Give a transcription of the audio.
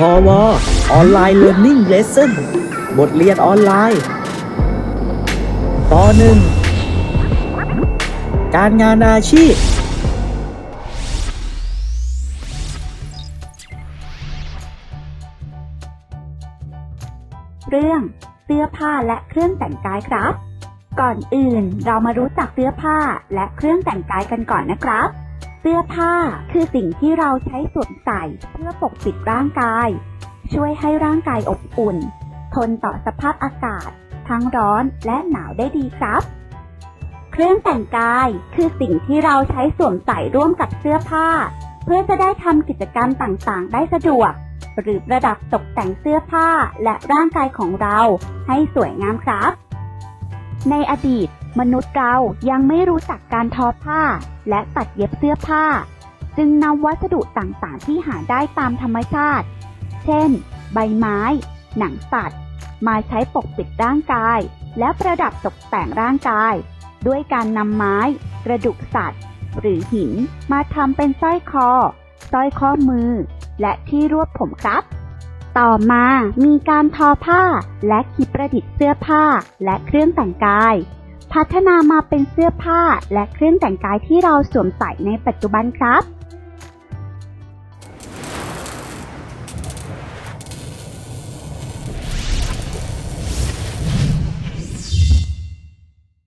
พอวออนไลน์เรียน i ิ g เลส s o n บทเรียนออนไลน์ตอนหนึ่งการงานอาชีพ เรื่องเสื้อผ้าและเครื่องแต่งกายครับ ก่อนอื่นเรามารู้จักเสื้อผ้าและเครื่องแต่งกายกันก่อนนะครับ สื้อผ้าคือสิ่งที่เราใช้สวมใส่เพื่อปกปิดร่างกาย ช่วยให้ร่างกายอบอุ่น ทนต่อสภาพอากาศ ทั้งร้อนและหนาวได้ดีครับ เครื่องแต่งกายคือสิ่งที่เราใช้สวมใส่ร่วมกับเสื้อผ้า เพื่อจะได้ทำกิจกรรมต่างๆ ได้สะดวก หรือประดับตกแต่งเสื้อผ้าและร่างกายของเราให้สวยงามครับ ในอดีต มนุษย์เรายังไม่รู้จักการทอผ้า และตัดเย็บเสื้อผ้า จึงนำวัสดุต่างๆ ที่หาได้ตามธรรมชาติ เช่น ใบไม้ หนังสัตว์ มาใช้ปกปิดร่างกาย และประดับตกแต่งร่างกาย ด้วยการนำไม้ กระดูกสัตว์ หรือหินมาทำเป็นสร้อยคอสร้อยข้อมือ และที่รวบผมครับ ต่อมามีการทอผ้าและคิดประดิษฐ์เสื้อผ้าและเครื่องแต่งกาย พัฒนามาเป็นเสื้อผ้าและเครื่องแต่งกายที่เราสวมใส่ในปัจจุบันครับ